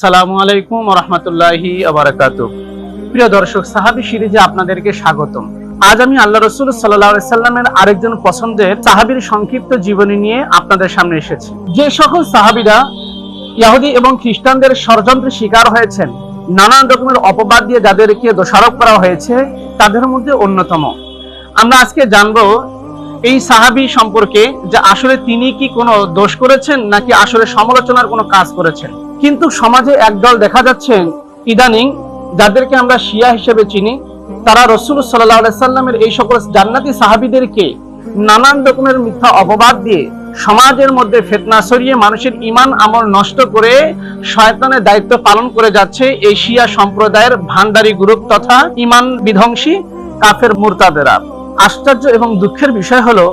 আসসালামু আলাইকুম রহমতুল্লাহি আবরাকাত প্রিয় দর্শক, সাহাবি সিরিজে আপনাদেরকে স্বাগতম। আজ আমি আল্লাহ রসুল সাল্লামের আরেকজন পছন্দের সাহাবির সংক্ষিপ্ত জীবনী নিয়ে আপনাদের সামনে এসেছি। যে সকল সাহাবিরা ইহুদি এবং খ্রিস্টানদের ষড়যন্ত্রের শিকার হয়েছেন, নানান রকমের অপবাদ দিয়ে যাদেরকে দোষারোপ করা হয়েছে, তাদের মধ্যে অন্যতম। আমরা আজকে জানব এই সাহাবি সম্পর্কে যে আসলে তিনি কি কোনো দোষ করেছেন, নাকি আসলে সমালোচনার কোনো কাজ করেছেন। কিন্তু সমাজে একদল দেখা যাচ্ছে ইদানিং যাদেরকে আমরা শিয়া হিসেবে চিনি, তারা রসুল সাল্লাহ সাল্লামের এই সকল জান্নাতি সাহাবিদেরকে নানান রকমের মিথ্যা অপবাদ দিয়ে সমাজের মধ্যে ফেতনা সরিয়ে মানুষের ইমান আমল নষ্ট করে শয়তানের দায়িত্ব পালন করে যাচ্ছে এই শিয়া সম্প্রদায়ের ভান্ডারি গ্রুপ তথা ইমান বিধ্বংসী কাফের মুরতাদেরা। আশ্চর্য এবং দুঃখের বিষয় হলো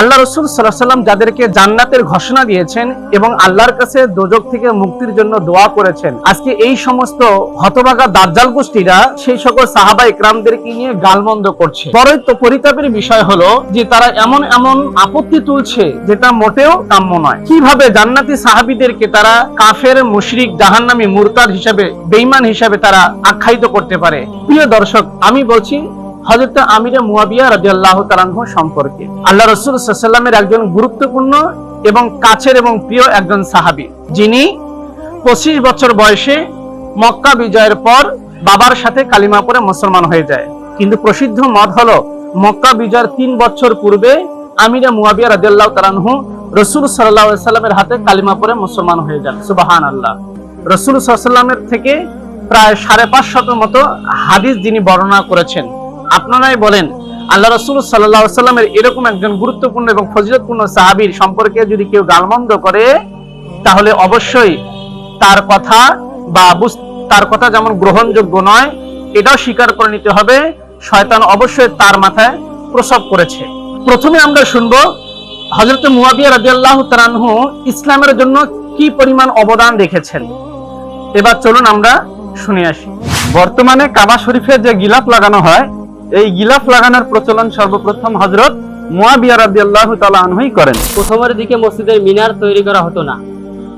আল্লাহ রসুল সাল্লাহ সাল্লাম যাদেরকে জান্নাতের ঘোষণা দিয়েছেন এবং আল্লাহর কাছে দোজক থেকে মুক্তির জন্য দোয়া করেছেন, আজকে এই সমস্ত হতভাগা দাজ্জাল গোষ্ঠীরা সেই সকল সাহাবা ইকরামদেরকে নিয়ে গালমন্দ করছে। বড়ই তো পরিতাপের বিষয় হলো যে তারা এমন এমন আপত্তি তুলছে যেটা মোটেও কাম্য নয়। কীভাবে জান্নাতি সাহাবিদেরকে তারা কাফের, মুশরিক, জাহান্নামী, মুরতাদ হিসাবে, বেঈমান হিসাবে তারা আখ্যায়িত করতে পারে? প্রিয় দর্শক, আমি বলছি হজরত আমিরে মুয়াবিয়া রাদিয়াল্লাহু তাআলাহু সম্পর্কে। আল্লাহ রাসূল সাল্লাল্লামের একজন গুরুত্বপূর্ণ এবং কাছের এবং প্রিয় একজন সাহাবী, যিনি পঁচিশ বছর বয়সে মক্কা বিজয়ের পর বাবার সাথে কালিমা পরে মুসলমান হয়ে যায়। কিন্তু প্রসিদ্ধ মত হলো, মক্কা বিজয়ের তিন বছর পূর্বে আমিরে মুয়াবিয়া রাদিয়াল্লাহু তাআলাহু রসুল আলাইহি সাল্লামের হাতে কালিমা পরে মুসলমান হয়ে যান। সুবহানাল্লাহ। রসুল সাল্লামের থেকে প্রায় সাড়ে পাঁচ শত মতো হাদিস যিনি বর্ণনা করেছেন আপনারাই বলেন, আল্লাহ রসুল সাল্লাহ সাল্লামের এরকম একজন গুরুত্বপূর্ণ এবং ফজিলতপূর্ণ সাহাবীর সম্পর্কে যদি কেউ গালমন্দ করে, তাহলে অবশ্যই তার কথা বা তার কথা যেমন গ্রহণযোগ্য নয়, এটাও স্বীকার করে নিতে হবে, শয়তান অবশ্যই তার মাথায় প্রসব করেছে। প্রথমে আমরা শুনব হজরত মুয়াবিয়া রাদিয়াল্লাহু তাআলাহু ইসলামের জন্য কি পরিমাণ অবদান রেখেছেন। এবার চলুন আমরা শুনে আসি। বর্তমানে কাবা শরীফে যে গিলাপ লাগানো হয় এই গিলাফ লাগানোর প্রচলন সর্বপ্রথম হজরত মুয়াবিয়া রাদিয়াল্লাহু তাআলা আনহুই করেন। প্রথমের দিকে মসজিদের মিনার তৈরি করা হতো না।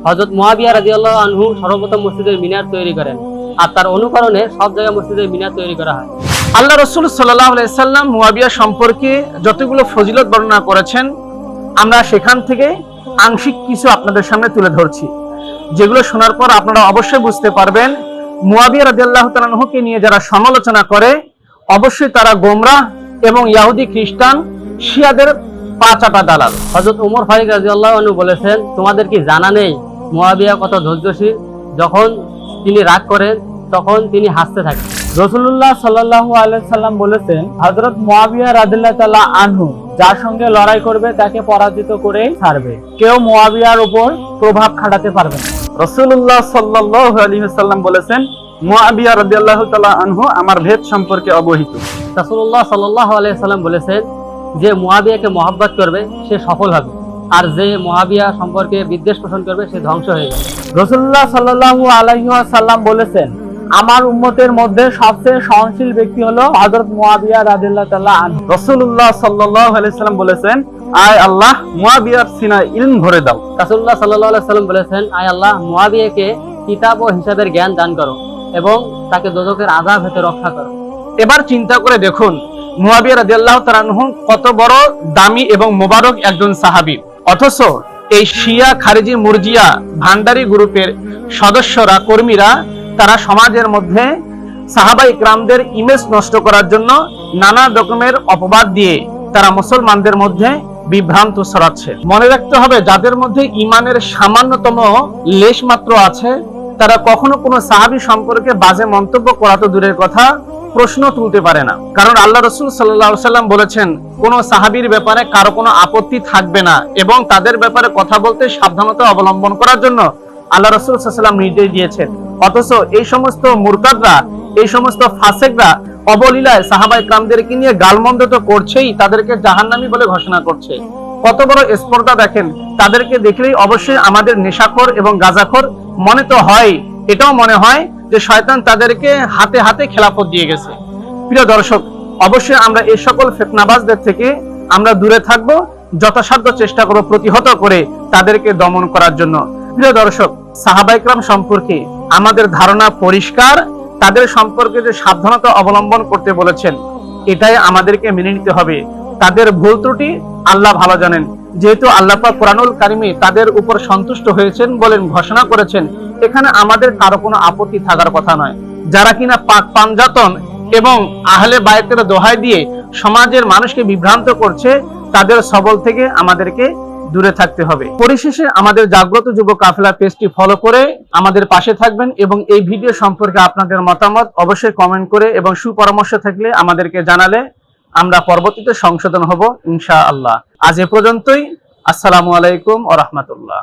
হজরত মহাবিয়া রাজিয়াল্লাহ আনহু সর্বপ্রথম মসজিদের মিনার তৈরি করেন আর তার অনুকরণে সব জায়গায় মসজিদের মিনার তৈরি করা হয়। আল্লাহ রসুল সাল্লাহ সাল্লাম মুয়াবিয়া সম্পর্কে যতগুলো ফজিলত বর্ণনা করেছেন আমরা সেখান থেকে আংশিক কিছু আপনাদের সামনে তুলে ধরছি। যেগুলো শোনার পর আপনারা অবশ্যই বুঝতে পারবেন মুয়াবিয়া রাদিয়াল্লাহ তাআলাহুকে নিয়ে যারা সমালোচনা করে অবশ্যই তারা গোমরাহ এবং ইয়াহুদি খ্রিস্টান শিয়াদের পা চাটা দালাল। হজরত উমর ফারিক রাজিয়াল্লাহ আনহু বলেছেন, তোমাদের কি জানা নেই মহাবিয়া কত ধৈর্যশীল? যখন তিনি রাগ করেন, তখন তিনি হাসতে থাকেন। রসুল্লাহ সাল্লাহু আলাইসাল্লাম বলেছেন হজরত মোয়াবিয়া রাদিল্লাহ তাল্লাহ আনহু যার সঙ্গে লড়াই করবে, তাকে পরাজিত করেই ছাড়বে। কেউ মোয়াবিয়ার উপর প্রভাব খাটাতে পারবে না। রসুল্লাহ সাল্লাহ আলী সাল্লাম বলেছেন মুয়াবিয়া রাদিয়াল্লাহু তাআলা আনহু আমার ভেদ সম্পর্কে অবহিত। রাসুল্লাহ সাল্লাহ আলাইসাল্লাম বলেছেন যে মহাব্বত করবে সে সফল হবে। আর যে মহাবিয়া সম্পর্কে বিদ্বেষ পোষণ করবে সে ধ্বংস হয়ে যাবে। রসুল্লাহ সাল্লাহু আলাইসাল্লাম বলেছেন আমার উম্মতের মধ্যে সবচেয়ে সহনশীল ব্যক্তি হলো হজরত মোয়াবিয়া রাদিল্লাহ তাল্লাহ আনহু। রসুল্লাহ সাল্লাহ আলাইসাল্লাম বলেছেন আয় আল্লাহ মুয়াবিয়ার সিনা ইলম ভরে দাও। রাসুল্লাহ সাল্লাহ সাল্লাম বলেছেন আয় আল্লাহ মুয়াবিয়াকে কিতাব ও হিসাবের জ্ঞান দান করো। এবং তাকে দোজকের আজাব হতে রক্ষা করো। এবার চিন্তা করে দেখুন, মুয়াবিয়া রাদিয়াল্লাহু তাআলা আনহু কত বড় দামি এবং মোবারক একজন সাহাবী। অথচ এই শিয়া খারিজি মুরজিয়া ভান্ডারি গ্রুপের সদস্যরা, কর্মীরা, তারা সমাজের মধ্যে সাহাবা ইকরামদের ইমেজ নষ্ট করার জন্য নানা রকমের অপবাদ দিয়ে তারা মুসলমানদের মধ্যে বিভ্রান্ত ছড়াচ্ছে। মনে রাখতে হবে, যাদের মধ্যে ইমানের সামান্যতম লেশ মাত্র আছে তারা কখনো কোনো সাহাবী সম্পর্কে বাজে মন্তব্য করা তো দূরের কথা, প্রশ্ন তুলতে পারে না। কারণ আল্লাহ রসুল সাল্লাহ সাল্লাম বলেছেন, কোন সাহাবীর ব্যাপারে কারও কোনো আপত্তি থাকবে না এবং তাদের ব্যাপারে কথা বলতে সাবধানতা অবলম্বন করার জন্য আল্লাহ রসুল সাল্লাম নির্দেশ দিয়েছেন। অথচ এই সমস্ত মুরতাদরা, এই সমস্ত ফাসেকরা, অবলীলায় সাহাবা ইকরামদেরকে নিয়ে গালমন্দ তো করছেই, তাদেরকে জাহান্নামী বলে ঘোষণা করছে। কত বড় স্পর্ধা দেখেন, তাদেরকে দেখলেই অবশ্যই আমাদের নেশাখোর এবং গাজাখোর মনে তো হয়, এটাও মনে হয় যে শয়তান তাদেরকে হাতে হাতে খেলাফত দিয়ে গেছে। প্রিয় দর্শক, অবশ্যই আমরা এই সকল ফেতনাবাজদের থেকে আমরা দূরে থাকব, যথাসাধ্য চেষ্টা করব প্রতিহত করে তাদেরকে দমন করার জন্য। প্রিয় দর্শক সাহাবাইকরাম সম্পর্কে আমাদের ধারণা পরিষ্কার, তাদের সম্পর্কে যে সাবধানতা অবলম্বন করতে বলেছেন, এটাই আমাদেরকে মেনে নিতে হবে। তাদের ভুল ত্রুটি আল্লাহ ভালো জানেন। যেহেতু আল্লাহ পাক কোরআনুল কারিমে তাদের উপর সন্তুষ্ট হয়েছেন বলেন, ঘোষণা করেছেন, এখানে আমাদের কারও কোনো আপত্তি থাকার কথা নয়। যারা কিনা পাক পাঞ্জাতন এবং আহলে বায়তের দোহাই দিয়ে সমাজের মানুষকে বিভ্রান্ত করছে, তাদের সবল থেকে আমাদেরকে দূরে থাকতে হবে। পরিশেষে আমাদের জাগ্রত যুব কাফেলা পেজটি ফলো করে আমাদের পাশে থাকবেন এবং এই ভিডিও সম্পর্কে আপনাদের মতামত অবশ্যই কমেন্ট করে এবং সুপরামর্শ থাকলে আমাদেরকে জানালে আমরা পরবর্তীতে সংশোধন হব ইনশা আল্লাহ আজ এ পর্যন্তই। আসসালামু আলাইকুম ও রহমতুল্লাহ।